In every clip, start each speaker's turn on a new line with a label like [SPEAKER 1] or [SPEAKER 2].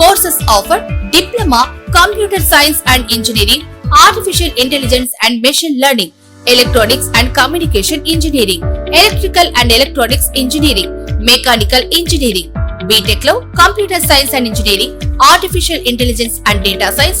[SPEAKER 1] courses offer diploma computer science and engineering artificial intelligence and machine learning electronics and communication engineering electrical and electronics engineering mechanical engineering BTech లో computer science and engineering artificial intelligence and data science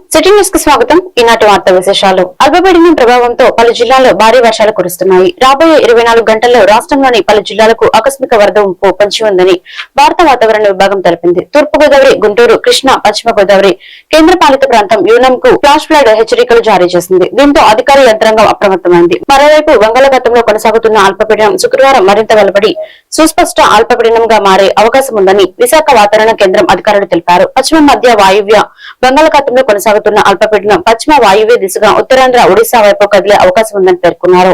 [SPEAKER 2] city న్యూస్కి స్వాగతం. ఈనాటి వార్త విశేషాలు. అల్పపీడనం ప్రభావంతో పలు జిల్లాల్లో భారీ వర్షాలు కురుస్తున్నాయి. రాబోయే ఇరవై నాలుగు గంటల్లో రాష్ట్రంలోని పలు జిల్లాలకు ఆకస్మిక వరద ముప్పు పొంచి ఉందని భారత వాతావరణ విభాగం తెలిపింది. తూర్పు గోదావరి గుంటూరు కృష్ణా పశ్చిమ గోదావరి కేంద్ర పాలిత ప్రాంతం యూనం కు ఫ్లాష్ ఫ్లడ్ హెచ్చరికలు జారీ చేసింది. దీంతో అధికార యంత్రాంగం అప్రమత్తమైంది. మరోవైపు బంగాళాఖాతంలో కొనసాగుతున్న అల్పపీడనం శుక్రవారం మరింత వెలువడి సుస్పష్ట అల్పపీడనంగా మారే అవకాశం ఉందని విశాఖ వాతావరణ కేంద్రం అధికారులు తెలిపారు. పశ్చిమ మధ్య వాయువ్య బంగాళాఖాతంలో కొనసాగుతున్న అల్పపీడనం పశ్చిమ వాయువ్య దిశగా ఉత్తరాంధ్ర ఒడిశా వైపు కదిలే అవకాశం ఉందని పేర్కొన్నారు.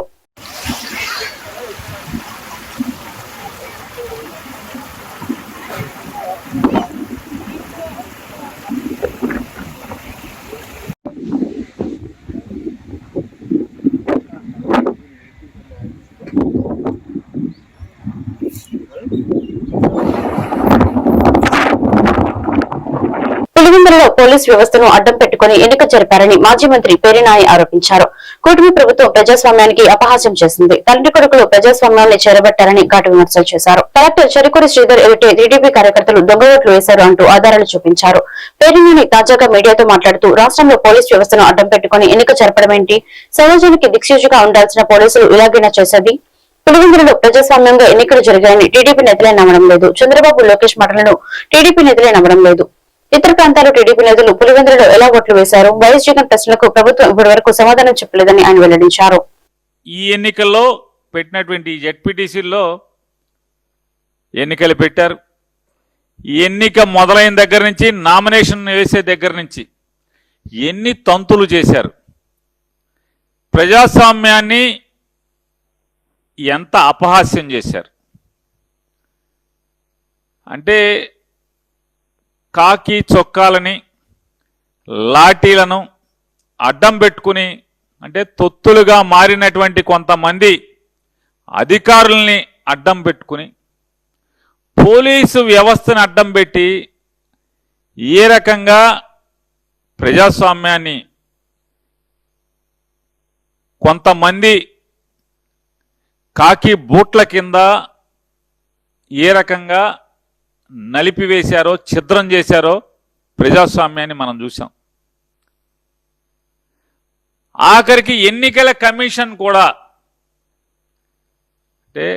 [SPEAKER 2] పులివెందులలో పోలీస్ వ్యవస్థను అడ్డం పెట్టుకుని ఎన్నిక జరిపారని మాజీ మంత్రి పేరినాయి ఆరోపించారు. కూటమి ప్రభుత్వం ప్రజాస్వామ్యానికి అపహాస్యం చేసింది. తండ్రి కొడుకులు ప్రజాస్వామ్యాన్ని చేరబట్టారని ఘాటు విమర్శలు చేశారు. కలెక్టర్ చెరుకూరి శ్రీధర్ ఎదుటే టీడీపీ కార్యకర్తలు దొంగ ఓట్లు వేశారు అంటూ ఆధారాలు చూపించారు. పేరినాని తాజాగా మీడియాతో మాట్లాడుతూ రాష్ట్రంలో పోలీస్ వ్యవస్థను అడ్డం పెట్టుకుని ఎన్నిక జరపడమేంటి సమాజానికి దిక్సూచిగా ఉండాల్సిన పోలీసులు ఇలాగైనా చేసేది? పులివెందులలో ప్రజాస్వామ్యంగా ఎన్నికలు జరిగాయని టీడీపీ నేతలే నమ్మడం లేదు. చంద్రబాబు లోకేష్ మాటలను టీడీపీ నేతలే నమ్మడం లేదు. ఇతర ప్రాంతాల టీడీపీ నేతలు పులివెందులలో ఎలా ఓట్లు వేశారు? వైఎస్ జగన్ ప్రశ్నలకు ప్రభుత్వం ఇప్పటి వరకు సమాధానం చెప్పలేదని ఆయన వెల్లడించారు.
[SPEAKER 3] ఈ ఎన్నికల్లో పెట్టినటువంటి జెడ్పీటీసీల్లో ఎన్నికలు పెట్టారు. ఈ ఎన్నిక మొదలైన దగ్గర నుంచి నామినేషన్ వేసే దగ్గర నుంచి ఎన్ని తంతులు చేశారు? ప్రజాస్వామ్యాన్ని ఎంత అపహాస్యం చేశారు? అంటే కాకి చొక్కాలని లాఠీలను అడ్డం పెట్టుకుని అంటే తొత్తులుగా మారినటువంటి కొంతమంది అధికారుల్ని అడ్డం పెట్టుకుని పోలీసు వ్యవస్థను అడ్డం పెట్టి ఏ రకంగా ప్రజాస్వామ్యాన్ని కొంతమంది కాకి బూట్ల కింద ఏ రకంగా నలిపివేశారో ఛిద్రం చేశారో ప్రజాస్వామ్యాన్ని మనం చూసాం ఆఖరికి ఎన్నికల కమిషన్ కూడా అంటే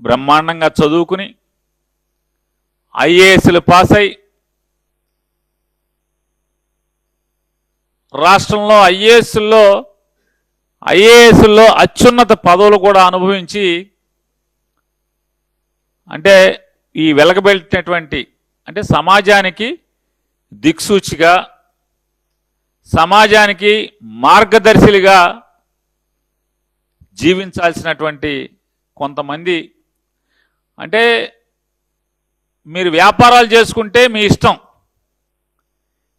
[SPEAKER 3] బ్రహ్మాండంగా చదువుకుని ఐఏఎస్లు పాస్ అయి రాష్ట్రంలో ఐఏఎస్లో ఐఏఎస్లో అత్యున్నత పదవులు కూడా అనుభవించి అంటే ఈ వెలగబెట్టినటువంటి అంటే సమాజానికి దిక్సూచిగా సమాజానికి మార్గదర్శిలుగా జీవించాల్సినటువంటి కొంతమంది. అంటే మీరు వ్యాపారాలు చేసుకుంటే మీ ఇష్టం.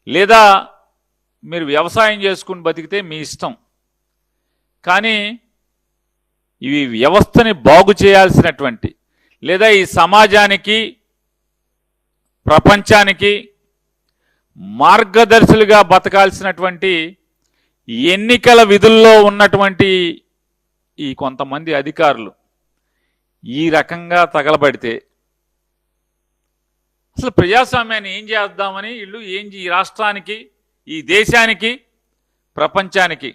[SPEAKER 3] లేదా మీరు వ్యవసాయం చేసుకుని బతికితే మీ ఇష్టం. కానీ ఇవి వ్యవస్థని బాగు చేయాల్సినటువంటి లేదా ఈ సమాజానికి ప్రపంచానికి మార్గదర్శులుగా బతకాల్సినటువంటి ఎన్నికల విధుల్లో ఉన్నటువంటి ఈ కొంతమంది అధికారులు ఈ రకంగా తగలబడితే అసలు ప్రజాస్వామ్యాన్ని ఏం చేద్దామని వీళ్ళు ఏం ఈ రాష్ట్రానికి ఈ దేశానికి ప్రపంచానికి.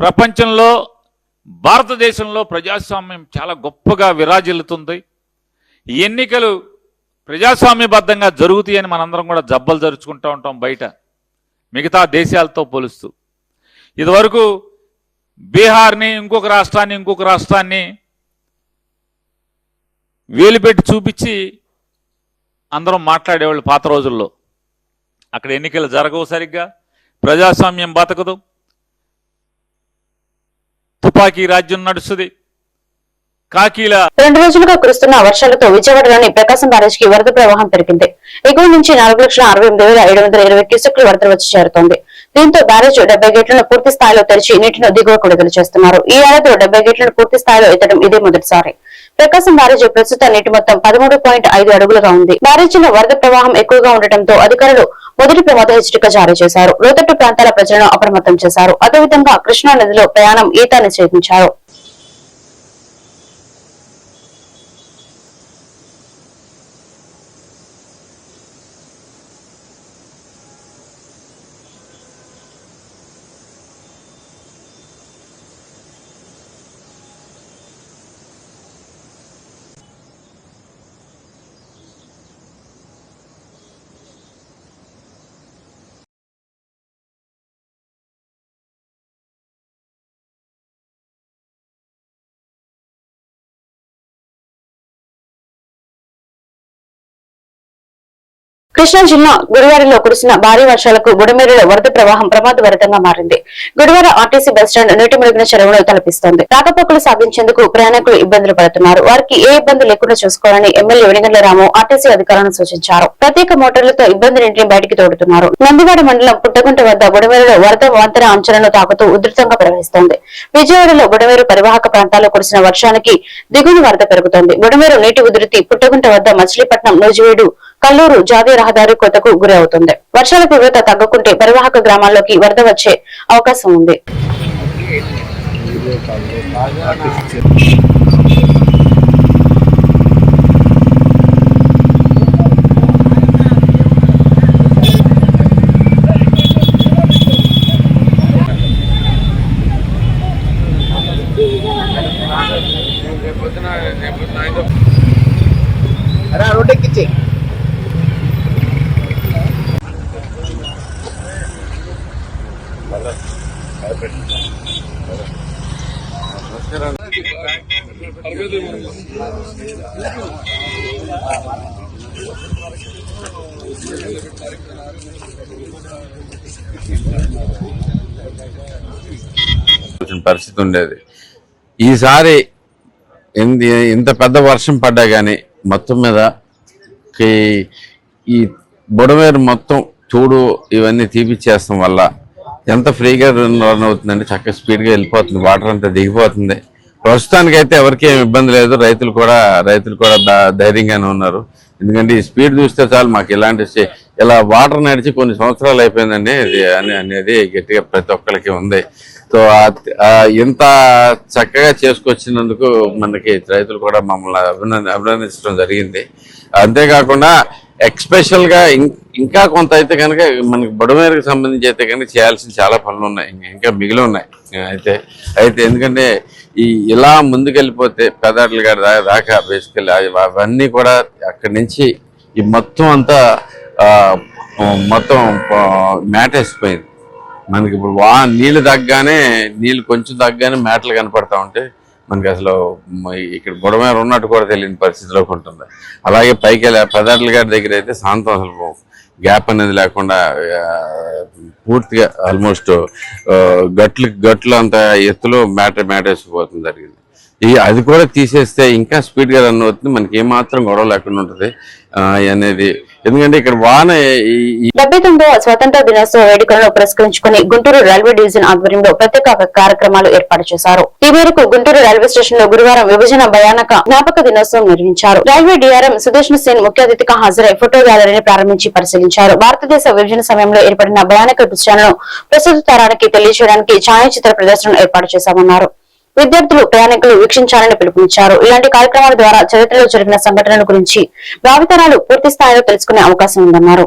[SPEAKER 3] ప్రపంచంలో భారతదేశంలో ప్రజాస్వామ్యం చాలా గొప్పగా విరాజిల్లుతుంది. ఈ ఎన్నికలు ప్రజాస్వామ్యబద్ధంగా జరుగుతాయని మనందరం కూడా జబ్బలు జరుచుకుంటూ ఉంటాం బయట. మిగతా దేశాలతో పోలుస్తూ. ఇదివరకు బీహార్ని ఇంకొక రాష్ట్రాన్ని ఇంకొక రాష్ట్రాన్ని వేలుపెట్టి చూపించి అందరం మాట్లాడేవాళ్ళు పాత రోజుల్లో. అక్కడ ఎన్నికలు జరగవు సరిగ్గా. ప్రజాస్వామ్యం బతకదు. తుపాకీ రాజ్యం నడుస్తుంది. కాకీల
[SPEAKER 2] రెండు రోజులుగా కురుస్తున్న వర్షాలతో విజయవాడలోని ప్రకాశం బ్యారేజ్కి వరద ప్రవాహం పెరిగింది. ఎగువ నుంచి నాలుగు లక్షల అరవై ఎనిమిది వేల ఏడు వందల ఇరవై క్యూసెక్లు వరద వచ్చి చేరుతోంది. దీంతో బ్యారేజ్ డెబ్బై గేట్లను పూర్తి స్థాయిలో తెరిచి నీటిని దిగువకు విడుదల చేస్తున్నారు. ఈ ఏడాదిలో డెబ్బై గేట్లను పూర్తి స్థాయిలో ఎత్తడం ఇదే మొదటిసారి. ప్రకాశం బ్యారేజ్ ప్రస్తుత నీటి మొత్తం పదమూడు పాయింట్ ఐదు అడుగులుగా ఉంది. బ్యారేజీలో వరద ప్రవాహం ఎక్కువగా ఉండటంతో అధికారులు మొదటి ప్రమాద హెచ్చరిక జారీ చేశారు. లోతట్టు ప్రాంతాల ప్రజలను అప్రమత్తం చేశారు. అదేవిధంగా కృష్ణా నదిలో ప్రయాణం ఈత నిషేధించారు. కృష్ణా జిల్లా గుడివాడలో కురిసిన భారీ వర్షాలకు బుడమేరులో వరద ప్రవాహం ప్రమాదభరితంగా మారింది. గుడివాడ ఆర్టీసీ బస్టాండ్ నీటి మునిగిన చెరువులో తలపిస్తోంది. రాకపోకలు సాగించేందుకు ప్రయాణికులు ఇబ్బందులు పడుతున్నారు. వారికి ఏ ఇబ్బంది లేకుండా చూసుకోవాలని ఎమ్మెల్యే వెనిగండ్ల రాము ఆర్టీసీ అధికారులను సూచించారు. ప్రత్యేక మోటార్లతో ఇబ్బంది నీటిని బయటికి తోడుతున్నారు. నందివాడ మండలం పుట్టగుంట వద్ద బుడమేరులో వరద వాంతర అంచనను తాకుతూ ఉధృతంగా ప్రవహిస్తోంది. విజయవాడలో బుడమేరు పరివాహక ప్రాంతాల్లో కురిసిన వర్షానికి దిగువన వరద పెరుగుతోంది. బుడమేరు నీటి ఉధృతి పుట్టగుంట వద్ద మచిలీపట్నం నూజివీడు కల్లూరు జాతీయ రహదారి కొత్తకు గురి అవుతుంది వర్షాల తీవ్రత తగ్గకుంటే పరివాహక గ్రామాల్లోకి వరద వచ్చే అవకాశం ఉంది.
[SPEAKER 4] రోడ్ ఎక్కించి.
[SPEAKER 5] పరిస్థితి ఉండేది. ఈసారి ఇంది- ఇంత పెద్ద వర్షం పడ్డా కానీ మొత్తం మీద ఈ- ఈ బుడమేరు మొత్తం చూడు ఇవన్నీ తీపిచ్చేస్తాం వల్ల ఎంత ఫ్రీగా రన్ రన్ అవుతుందంటే చక్కగా స్పీడ్గా వెళ్ళిపోతుంది. వాటర్ అంతా దిగిపోతుంది. ప్రస్తుతానికైతే ఎవరికి ఏమి ఇబ్బంది లేదు. రైతులు కూడా రైతులు కూడా ధైర్యంగానే ఉన్నారు. ఎందుకంటే ఈ స్పీడ్ చూస్తే చాలు మాకు ఇలాంటి ఇలా వాటర్ నడిచి కొన్ని సంవత్సరాలు అయిపోయిందండి. అని అనేది గట్టిగా ప్రతి ఒక్కరికి ఉంది. సో ఇంత చక్కగా చేసుకొచ్చినందుకు మనకి రైతులు కూడా మమ్మల్ని అభినంద అభినందించడం జరిగింది. అంతేకాకుండా ఎక్స్పెషల్గా ఇంకా కొంత అయితే కనుక మనకి బడుమేరకు సంబంధించి అయితే కనుక చేయాల్సిన చాలా పనులు ఉన్నాయి. ఇంకా- ఇంకా మిగిలి ఉన్నాయి. అయితే అయితే ఎందుకంటే ఈ ఇలా ముందుకెళ్ళిపోతే పెదాటలు గారి దాకా బేసికల్లీ అవన్నీ కూడా అక్కడి నుంచి ఈ మొత్తం అంతా మొత్తం మ్యాట్ మనకి ఇప్పుడు వా నీళ్ళు తగ్గగానే నీళ్ళు కొంచెం తగ్గగానే మేటలు కనపడతా ఉంటే మనకి అసలు ఇక్కడ బుడమేర ఉన్నట్టు కూడా తెలియని పరిస్థితిలోకి ఉంటుంది? అలాగే పైకి వెళ్ళి పెదార్ల గారి దగ్గర అయితే శాంతం అసలు గ్యాప్ అనేది లేకుండా పూర్తిగా ఆల్మోస్ట్ గట్లు గట్లు అంత ఎత్తులో మేట మేటేసిపోతుంది జరిగింది. ఈ అది కూడా తీసేస్తే ఇంకా స్పీడ్గా రన్ అవుతుంది. మనకి ఏమాత్రం గొడవ లేకుండా ఉంటుంది. అనేది ఎందుకంటే ఇక్కడ వాన
[SPEAKER 2] డెబ్బై తొమ్మిదవ స్వతంత్ర దినోత్సవ వేడుకలను పురస్కరించుకుని గుంటూరు రైల్వే డివిజన్ ఆధ్వర్యంలో ప్రత్యేక కార్యక్రమాలు ఏర్పాటు చేశారు. ఈ మేరకు గుంటూరు రైల్వే స్టేషన్లో గురువారం విభజన భయానక జ్ఞాపక దినోత్సవం నిర్వహించారు. రైల్వే డిఆర్ఎం సుదర్శన్ సేన్ ముఖ్య అతిథిగా హాజరై ఫోటో గ్యాలరీని ప్రారంభించి పరిశీలించారు. భారతదేశ విభజన సమయంలో ఏర్పడిన భయానక దృశ్యాలను ప్రస్తుత తరానికి తెలియజేయడానికి ఛాయాచిత్ర ప్రదర్శనను ఏర్పాటు చేశామన్నారు. విద్యార్థులు ప్రయాణికులు వీక్షించాలని పిలుపునిచ్చారు. ఇలాంటి కార్యక్రమాల ద్వారా చరిత్రలో జరిగిన సంఘటనల గురించి భావితరాలు పూర్తి స్థాయిలో తెలుసుకునే అవకాశం ఉందన్నారు.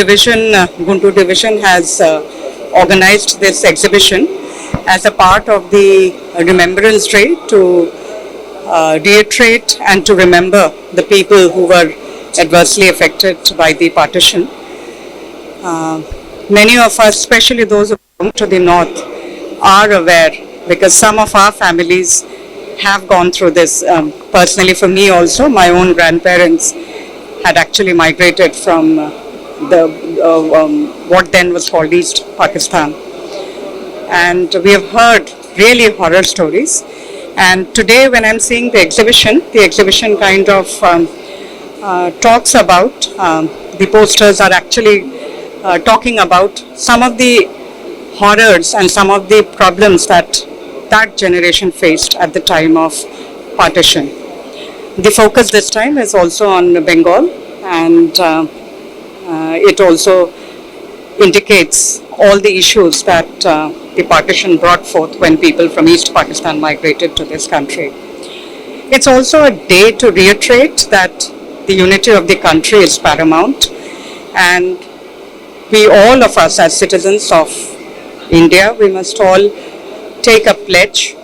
[SPEAKER 4] division, uh, Guntur division has uh, organized this exhibition as a part of the Remembrance Day to uh, reiterate and to remember the people who were adversely affected by the partition. Uh, Many of us, especially those who belong to the north, are aware because some of our families have gone through this. Um, Personally, for me also, my own grandparents had actually migrated from uh, the uh, um, what then was called East Pakistan, and we have heard really horror stories. And today, when I'm seeing the exhibition, the exhibition kind of um, uh, talks about um, the posters are actually uh, talking about some of the horrors and some of the problems that that generation faced at the time of partition. The focus this time is also on Bengal and uh, it also indicates all the issues that uh, the partition brought forth when people from East Pakistan migrated to this country. It's also a day to reiterate that the unity of the country is paramount and we all of us as citizens of India, we must all take a pledge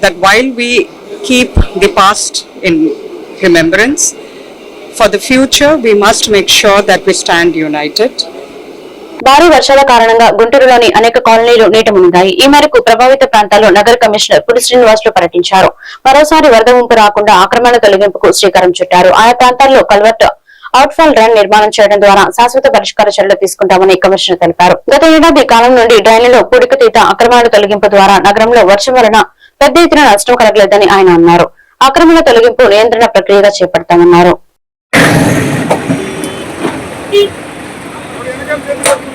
[SPEAKER 4] that while we keep the past in remembrance, for the future we must make sure that we stand united
[SPEAKER 2] భారీ వర్షాల కారణంగా గుంటూరులోని అనేక కాలనీలు నీట మునిగాయి ఈ మేరకు ప్రభావిత ప్రాంతాల్లో నగర కమిషనర్ పులి శ్రీనివాసులు పర్యటించారు మరోసారి వరద ముంపు రాకుండా ఆక్రమణ తొలగింపుకు శ్రీకారం చుట్టారు. ఆయా ప్రాంతాల్లో కల్వర్ట్ అవుట్ఫాల్ డ్రైన్ నిర్మాణం చేయడం ద్వారా శాశ్వత పరిష్కార చర్యలు తీసుకుంటామని కమిషనర్ తెలిపారు. గత ఏడాది కాలం నుండి డ్రైన్లలో పూడికతీత ఆక్రమణ తొలగింపు ద్వారా నగరంలో వర్షం వలన పెద్ద ఎత్తున నష్టం కలగలేదని ఆయన అన్నారు. ఆక్రమణ తొలగింపు నియంత్రణ ప్రక్రియగా చేపడతామన్నారు. Thank you.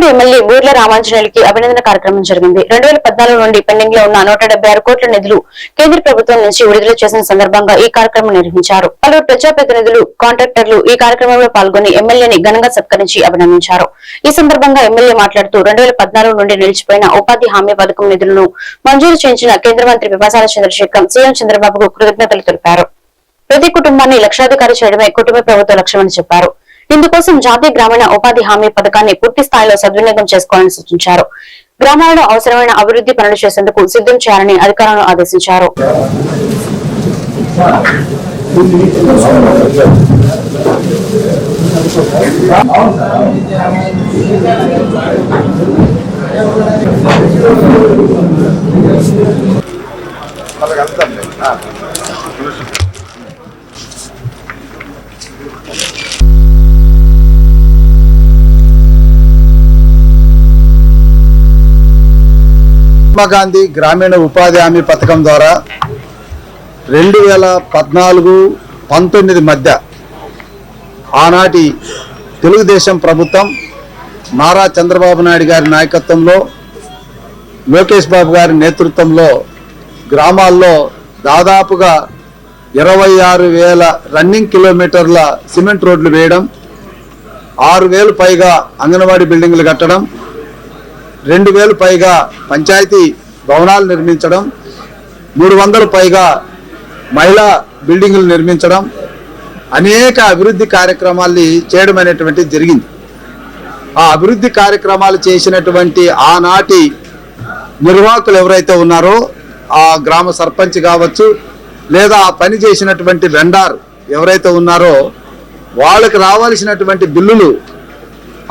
[SPEAKER 2] Prathipadu MLA Burla రామాంజనేయులకి అభినందన కార్యక్రమం జరిగింది. రెండు వేల పద్నాలుగు నుండి పెండింగ్లో ఉన్న నూట డెబ్బై ఆరు కోట్ల నిధులు కేంద్ర ప్రభుత్వం నుంచి విడుదల చేసిన సందర్భంగా ఈ కార్యక్రమం నిర్వహించారు. పలువురు ప్రజాప్రతినిధులు కాంట్రాక్టర్లు ఈ కార్యక్రమంలో పాల్గొని ఎమ్మెల్యేని ఘనంగా సత్కరించి అభినందించారు. ఈ సందర్భంగా ఎమ్మెల్యే మాట్లాడుతూ రెండు వేల పద్నాలుగు నుండి నిలిచిపోయిన ఉపాధి హామీ పథకం నిధులను మంజూరు చేయించిన కేంద్ర మంత్రి విభాసాల చంద్రశేఖర్ సీఎం చంద్రబాబుకు కృతజ్ఞతలు తెలిపారు. ప్రతి కుటుంబాన్ని లక్షాధికారి చేయడమే కుటుంబ ప్రభుత్వ లక్ష్యమని చెప్పారు. ఇందుకోసం జాతీయ గ్రామీణ ఉపాధి హామీ పథకాన్ని పూర్తి స్థాయిలో సద్వినియోగం చేసుకోవాలని సూచించారు. గ్రామాలలో అవసరమైన అభివృద్ధి పనులు చేసేందుకు సిద్ధం చేయాలని అధికారులను ఆదేశించారు.
[SPEAKER 6] మహాత్మా గాంధీ గ్రామీణ ఉపాధి హామీ పథకం ద్వారా రెండు వేల పద్నాలుగు పంతొమ్మిది మధ్య ఆనాటి తెలుగుదేశం ప్రభుత్వం నారా చంద్రబాబు నాయుడు గారి నాయకత్వంలో లోకేష్ బాబు గారి నేతృత్వంలో గ్రామాల్లో దాదాపుగా ఇరవై ఆరు వేల రన్నింగ్ కిలోమీటర్ల సిమెంట్ రోడ్లు వేయడం ఆరు వేలు పైగా అంగన్వాడీ బిల్డింగ్లు కట్టడం రెండు వేలు పైగా పంచాయతీ భవనాలు నిర్మించడం మూడు వందలు పైగా మహిళా బిల్డింగులు నిర్మించడం అనేక అభివృద్ధి కార్యక్రమాల్ని చేయడం అనేటువంటిది జరిగింది. ఆ అభివృద్ధి కార్యక్రమాలు చేసినటువంటి ఆనాటి నిర్వాహకులు ఎవరైతే ఉన్నారో ఆ గ్రామ సర్పంచ్ కావచ్చు లేదా ఆ పని చేసినటువంటి వెండార్ ఎవరైతే ఉన్నారో వాళ్ళకి రావాల్సినటువంటి బిల్లులు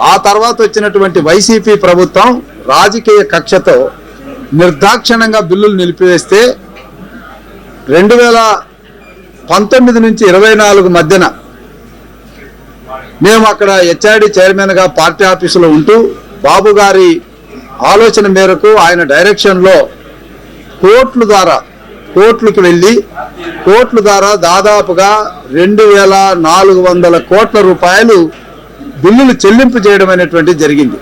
[SPEAKER 6] ఆ తర్వాత వచ్చినటువంటి వైసీపీ ప్రభుత్వం రాజకీయ కక్షతో నిర్దాక్షిణంగా బిల్లులు నిలిపివేస్తే రెండు వేల పంతొమ్మిది నుంచి ఇరవై నాలుగు మధ్యన మేము అక్కడ హెచ్ఆర్డి చైర్మన్గా పార్టీ ఆఫీసులో ఉంటూ బాబు గారి ఆలోచన మేరకు ఆయన డైరెక్షన్లో కోర్టుల ద్వారా కోర్టులకు వెళ్ళి కోర్టుల ద్వారా దాదాపుగా రెండు వేల నాలుగు వందల కోట్ల రూపాయలు బిల్లులు చెల్లింపు చేయడం అనేటువంటిది జరిగింది.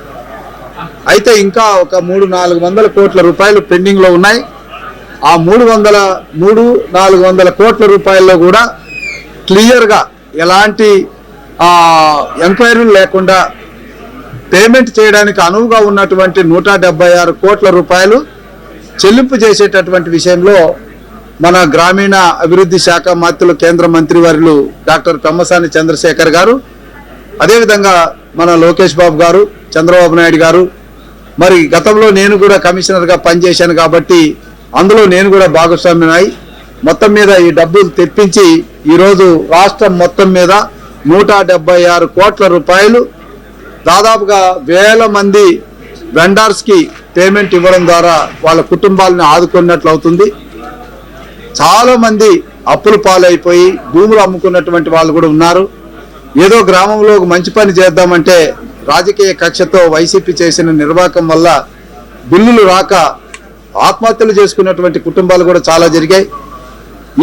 [SPEAKER 6] అయితే ఇంకా ఒక మూడు నాలుగు వందల కోట్ల రూపాయలు పెండింగ్లో ఉన్నాయి. ఆ మూడు వందల మూడు నాలుగు వందల కోట్ల రూపాయల్లో కూడా క్లియర్గా ఎలాంటి ఎంక్వైరీలు లేకుండా పేమెంట్ చేయడానికి అనువుగా ఉన్నటువంటి నూట ఆరు కోట్ల రూపాయలు చెల్లింపు చేసేటటువంటి విషయంలో మన గ్రామీణ అభివృద్ధి శాఖ మంత్రులు కేంద్ర మంత్రివర్యులు డాక్టర్ పెమ్మసాని చంద్రశేఖర్ గారు అదేవిధంగా మన లోకేష్ బాబు గారు చంద్రబాబు నాయుడు గారు మరి గతంలో నేను కూడా కమిషనర్గా పనిచేశాను కాబట్టి అందులో నేను కూడా భాగస్వామ్యమై మొత్తం మీద ఈ డబ్బులు తెప్పించి ఈరోజు రాష్ట్రం మొత్తం మీద నూట డెబ్బై ఆరు కోట్ల రూపాయలు దాదాపుగా వేల మంది వెండర్స్కి పేమెంట్ ఇవ్వడం ద్వారా వాళ్ళ కుటుంబాలను ఆదుకున్నట్లు అవుతుంది. చాలామంది అప్పులు పాలైపోయి భూములు అమ్ముకున్నటువంటి వాళ్ళు కూడా ఉన్నారు. ఏదో గ్రామంలో ఒక మంచి పని చేద్దామంటే రాజకీయ కక్షతో వైసీపీ చేసిన నిర్వాహకం వల్ల బిల్లులు రాక ఆత్మహత్యలు చేసుకున్నటువంటి కుటుంబాలు కూడా చాలా జరిగాయి.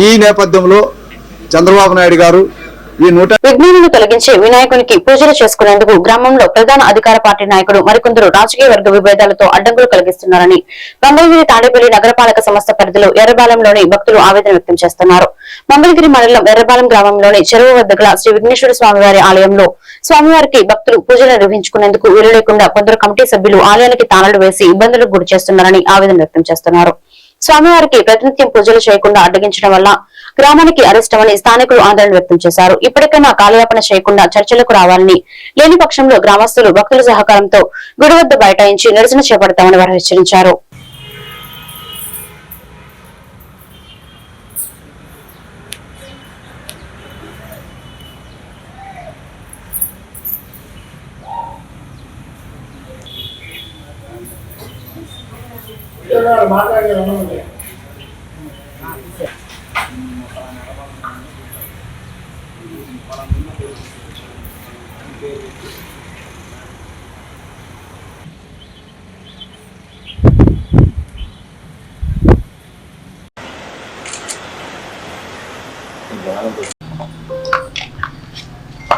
[SPEAKER 6] ఈ నేపథ్యంలో చంద్రబాబు నాయుడు గారు ఈ నూట
[SPEAKER 2] విఘ్నాలను తొలగించే వినాయకునికి పూజలు చేసుకునేందుకు గ్రామంలో ప్రధాన అధికార పార్టీ నాయకుడు మరికొందరు రాజకీయ వర్గ విభేదాలతో అడ్డంకులు కలిగిస్తున్నారని మంగళగిరి తాడేపల్లి నగరపాలక సంస్థ పరిధిలో ఎర్రబాలెంలోని భక్తులు ఆవేదన వ్యక్తం చేస్తున్నారు. మంగళగిరి మండలం ఎర్రబాలెం గ్రామంలోని చెరువు వద్ద గల శ్రీ విఘ్నేశ్వర స్వామివారి ఆలయంలో స్వామివారికి భక్తులు పూజలు నిర్వహించుకునేందుకు వీలు లేకుండా కొందరు కమిటీ సభ్యులు ఆలయానికి తాళాలు వేసి ఇబ్బందులకు గురి చేస్తున్నారని ఆవేదన వ్యక్తం చేస్తున్నారు. స్వామివారికి ప్రతినిత్యం పూజలు చేయకుండా అడ్డగించడం వల్ల గ్రామానికి అరెస్టమని స్థానికులు ఆందోళన వ్యక్తం చేశారు. ఇప్పటికైనా కాలయాపన చేయకుండా చర్చలకు రావాలని లేని పక్షంలో గ్రామస్తులు భక్తుల సహకారంతో గుడి వద్ద బైఠాయించి నిరసన చేపడతామని వారు హెచ్చరించారు.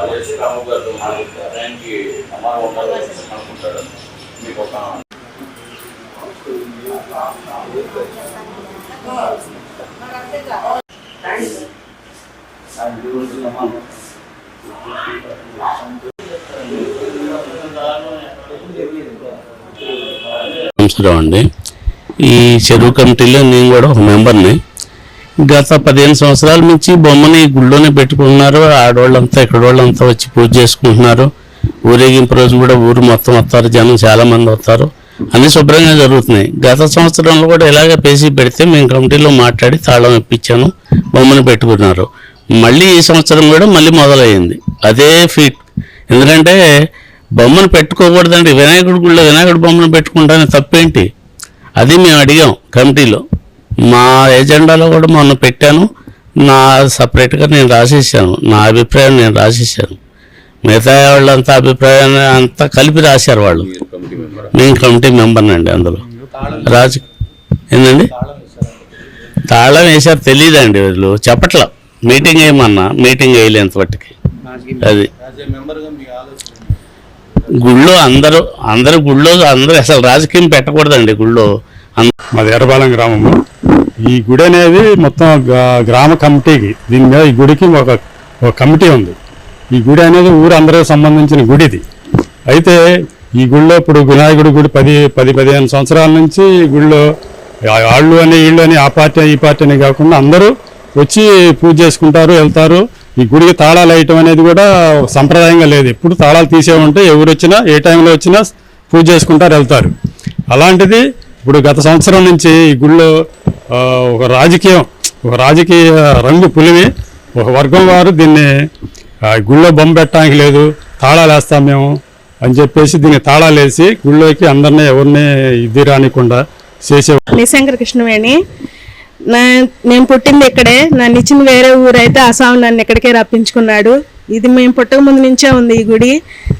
[SPEAKER 7] అదేసి రాము గారు ఆయనకి సమానం ఉండాలి అనుకుంటాడు మీకు ఒక థ్యాంక్స్
[SPEAKER 8] నమస్కారం అండి ఈ చెరువు కమిటీలో నేను కూడా ఒక మెంబర్ని. గత పదిహేను సంవత్సరాల నుంచి బొమ్మని గుళ్ళోనే పెట్టుకుంటున్నారు. ఆడవాళ్ళంతా ఇక్కడ వాళ్ళంతా వచ్చి పూజ చేసుకుంటున్నారు. ఊరేగింపు రోజు కూడా ఊరు మొత్తం వస్తారు. జనం చాలామంది వస్తారు. అన్ని శుభ్రంగా జరుగుతున్నాయి. గత సంవత్సరంలో కూడా ఇలాగే పేసి పెడితే మేము కమిటీలో మాట్లాడి తాళం ఇప్పించాను. బొమ్మను పెట్టుకున్నారు. మళ్ళీ ఈ సంవత్సరం కూడా మళ్ళీ మొదలయ్యింది. అదే ఫీట్. ఎందుకంటే బొమ్మను పెట్టుకోకూడదండి. వినాయకుడి గుళ్ళో వినాయకుడి బొమ్మను పెట్టుకుంటానే తప్పేంటి? అది మేము అడిగాం కమిటీలో. మా ఎజెండాలో కూడా మొన్న పెట్టాను. నా సపరేట్గా నేను రాసేసాను నా అభిప్రాయం నేను రాసేసాను మిగతా వాళ్ళంతా అభిప్రాయాన్ని అంతా కలిపి రాశారు వాళ్ళు. నేను కమిటీ మెంబర్ని అండి అందులో. రాజు ఏందండి? తాళం వేసారు తెలియదండి వీళ్ళు. చెప్పట్లా. మీటింగ్ వేయమన్నా. మీటింగ్ వేయలేంత మట్టుకి. అది. గుళ్ళో అందరూ అందరూ గుళ్ళో అందరూ అసలు రాజకీయం పెట్టకూడదండి గుళ్ళో.
[SPEAKER 9] మాది ఎర్రబాలెం గ్రామము. ఈ గుడి అనేది మొత్తం గ్రా- గ్రామ కమిటీకి దీని మీద ఈ గుడికి ఒక ఒక కమిటీ ఉంది. ఈ గుడి అనేది ఊరు అందరికి సంబంధించిన గుడిది. అయితే ఈ గుడిలో ఇప్పుడు వినాయకుడి గుడి పది పది పదిహేను సంవత్సరాల నుంచి ఈ గుడిలో వాళ్ళు అని వీళ్ళు అని ఆ పార్టీ ఈ పార్టీ అని కాకుండా అందరూ వచ్చి పూజ చేసుకుంటారు వెళ్తారు. ఈ గుడికి తాళాలు వేయటం అనేది కూడా సంప్రదాయంగా లేదు. ఎప్పుడు తాళాలు తీసే ఉంటే ఎవరు వచ్చినా ఏ టైంలో వచ్చినా పూజ చేసుకుంటారు వెళ్తారు. అలాంటిది ఇప్పుడు గత సంవత్సరం నుంచి ఈ గుళ్ళో ఒక రాజకీయం ఒక రాజకీయ రంగు పులివి ఒక వర్గం వారు దీన్ని ఆ, గుళ్ళో బొమ్మ పెట్టడానికి లేదు తాళాలు వేస్తాం మేము అని చెప్పేసి దీన్ని తాళాలు వేసి గుళ్ళోకి అందరినీ ఎవరిని ఇది రానికుండా చేసే
[SPEAKER 10] నిశంకర కృష్ణవేణి నా నేను పుట్టింది ఇక్కడే. నన్ను ఇచ్చిన వేరే ఊరైతే ఆ నన్ను ఇక్కడికే రప్పించుకున్నాడు. ఇది మేము పుట్టక ముందు నుంచే ఉంది ఈ గుడి.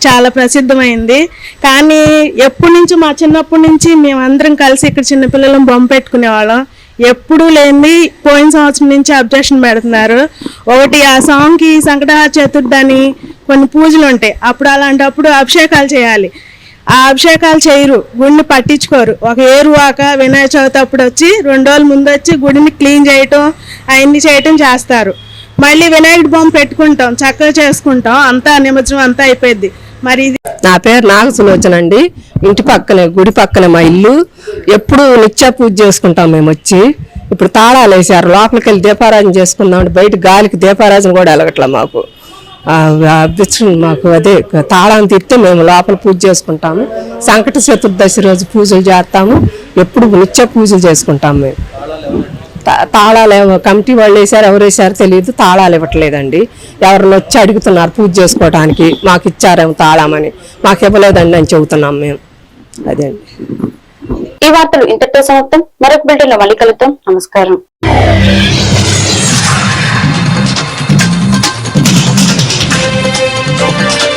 [SPEAKER 10] చాలా ప్రసిద్ధమైంది. కానీ ఎప్పటి నుంచి మా చిన్నప్పటి నుంచి మేమందరం కలిసి ఇక్కడ చిన్నపిల్లలను బొమ్మ పెట్టుకునేవాళ్ళం ఎప్పుడూ లేని పోయిన సంవత్సరం నుంచి అబ్జెక్షన్ పెడుతున్నారు. ఒకటి ఆ సాంగ్కి సంకటహార చతుర్థని కొన్ని పూజలు ఉంటాయి అప్పుడు అలాంటప్పుడు అభిషేకాలు చేయాలి. ఆ అభిషేకాలు చేయరు. గుడిని పట్టించుకోరు. ఒక ఏరువాక వినాయక చవితి అప్పుడు వచ్చి రెండు రోజుల ముందు వచ్చి గుడిని క్లీన్ చేయటం అవన్నీ చేయటం చేస్తారు. మళ్ళీ వినాయకుడి బొమ్మ పెట్టుకుంటాం చక్కగా చేసుకుంటాం. అంతా నిమజ్జనం అంతా అయిపోయింది. మరి ఇది
[SPEAKER 11] నా పేరు నాగసులోచన అండి. ఇంటి పక్కనే గుడి పక్కనే మా ఇల్లు. ఎప్పుడు నిత్య పూజ చేసుకుంటాం మేము వచ్చి. ఇప్పుడు తాళాలు వేసారు లోపలికి వెళ్ళి దీపారాజన చేసుకుందాం అంటే బయట గాలికి దీపారాజన కూడా వెలగట్లే మాకు. ఆ, మాకు అదే తాళం తిప్పితే మేము లోపల పూజ చేసుకుంటాము. సంకట చతుర్దశి రోజు పూజలు చేస్తాము. ఎప్పుడు నిత్య పూజలు చేసుకుంటాము మేము. తా- తాళాలు ఏమో కమిటీ వాళ్ళు వేసారు ఎవరు వేసారో తెలియదు. తాళాలు ఇవ్వట్లేదండి. ఎవరిని వచ్చి అడుగుతున్నారు పూజ చేసుకోవడానికి మాకు ఇచ్చారేమో తాళామని. మాకు ఇవ్వలేదండి అని చెబుతున్నాం మేము. అదే అండి.
[SPEAKER 2] ఈ వార్తలు ఇంతటితో సమాప్తం. మరొక బిల్డింగ్ మళ్ళీ కలుద్దాం. నమస్కారం. Thank you.